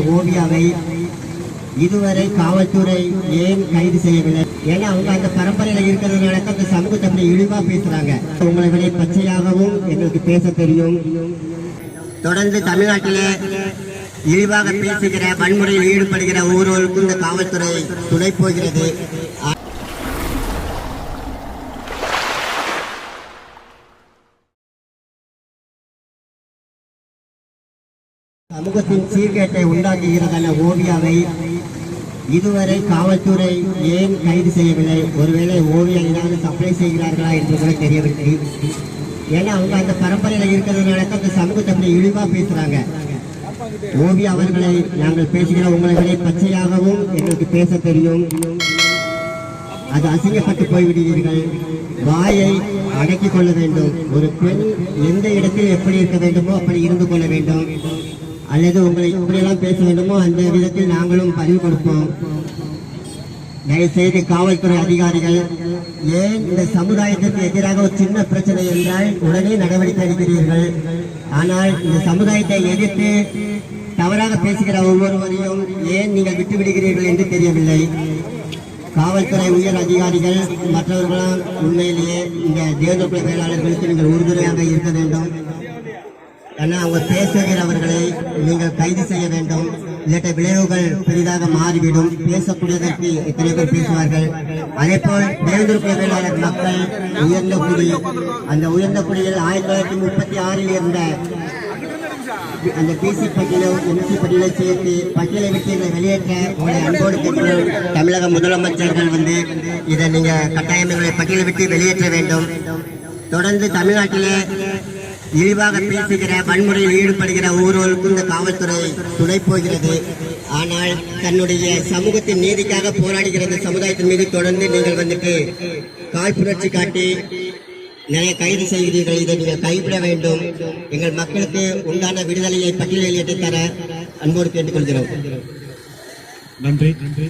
ஓவியாவை இதுவரை காவல்துறை ஏன் கைது செய்யவில்லை? ஏன்னா அவங்க அந்த பரம்பரையில இருக்கிறதுனால தான் அந்த சமூகத்தை அப்படி இழிவா பேசுறாங்க. உங்களை விட பச்சையாகவும் எங்களுக்கு பேச தெரியும். தொடர்ந்து தமிழ்நாட்டிலே இழிவாக பேசுகிற வன்முறையில் ஈடுபடுகிற ஒவ்வொருவருக்கும் இந்த காவல்துறை துணை போகிறது. சமூகத்தின் சீர்கேட்டை உண்டாக்குகிறதான ஓவியாவை. இதுவரை காவல்துறை ஏன் கைது செய்யவில்லை? ஒருவேளை ஓவியா ஏதாவது சப்ளை செய்கிறார்களா என்று கூட தெரியவில்லை. ஏன்னா அவங்க அந்த பரம்பரையில் இருக்கிறதுனால தான் அந்த சமூகத்தை அப்படி இழிவாக பேசுகிறாங்க ஓவியா அவர்களை நாங்கள் பேசுகிற உங்களை விட பச்சையாகவும் எங்களுக்கு பேச தெரியும். அது அசிங்கப்பட்டு போய்விடுவீர்கள். வாயை அடக்கிக் கொள்ள வேண்டும். ஒரு பெண் எந்த இடத்தில் எப்படி இருக்க வேண்டுமோ அப்படி இருந்து கொள்ள வேண்டும். அல்லது உங்களை எப்படியெல்லாம் பேச வேண்டுமோ அந்த விதத்தில் நாங்களும் பதிவு கொடுப்போம். தயவுசெய்து காவல்துறை அதிகாரிகள் ஏன் இந்த சமுதாயத்திற்கு எதிராக ஒரு சின்ன பிரச்சனை என்றால் உடனே நடவடிக்கை எடுக்கிறீர்கள். ஆனால் இந்த சமுதாயத்தை எதிர்த்து தவறாக பேசுகிற ஒவ்வொருவரையும் ஏன் நீங்கள் விட்டு விடுகிறீர்கள் என்று தெரியவில்லை. காவல்துறை உயர் அதிகாரிகள் மற்றவர்களும் உண்மையிலேயே இந்த தேர்தல் வேளாளர்களுக்கு நீங்கள் உறுதுணையாக இருக்க வேண்டும். ஏன்னா அவங்க பேசுகிறவர்களை நீங்கள் கைது செய்ய வேண்டும். இல்லாட்ட விளைவுகள் பெரிதாக மாறிவிடும். பேசக்கூடியதற்கு எத்தனை பேர் பேசுவார்கள்? அதே போல் தேர்தல் வேளாளர் மக்கள் உயர்ந்த குடி அந்த உயர்ந்த குடியில் ஆயிரத்தி தொள்ளாயிரத்தி முப்பத்தி ஆறில் இருந்த அந்த பிசி பட்டியலும் எம்சி பட்டியலை சேர்த்து பட்டியலை விட்டு இதை வெளியேற்ற உங்களை அன்போடு கேட்கிறோம் தமிழக முதலமைச்சர்கள் வந்து இதை நீங்கள் கட்டாயம் எங்களை பட்டியலை விட்டு வெளியேற்ற வேண்டும். தொடர்ந்து தமிழ்நாட்டிலே இழிவாக பேசுகிற வன்முறையில் ஈடுபடுகிற ஒவ்வொருவருக்கும் இந்த காவல்துறை துணை போகிறது. ஆனால் தன்னுடைய சமூகத்தின் நீதிக்காக போராடுகிற இந்த சமுதாயத்தின் மீது தொடர்ந்து நீங்கள் வந்துட்டு காழ்ப்புணர்ச்சி காட்டி நிறைய கைது செய்கிறீர்கள். இதை நீங்கள் கைவிட வேண்டும். எங்கள் மக்களுக்கு உண்டான விடுதலையை பட்டியலில் ஏற்றி தர அன்போடு கேட்டுக்கொள்கிறோம். நன்றி நன்றி.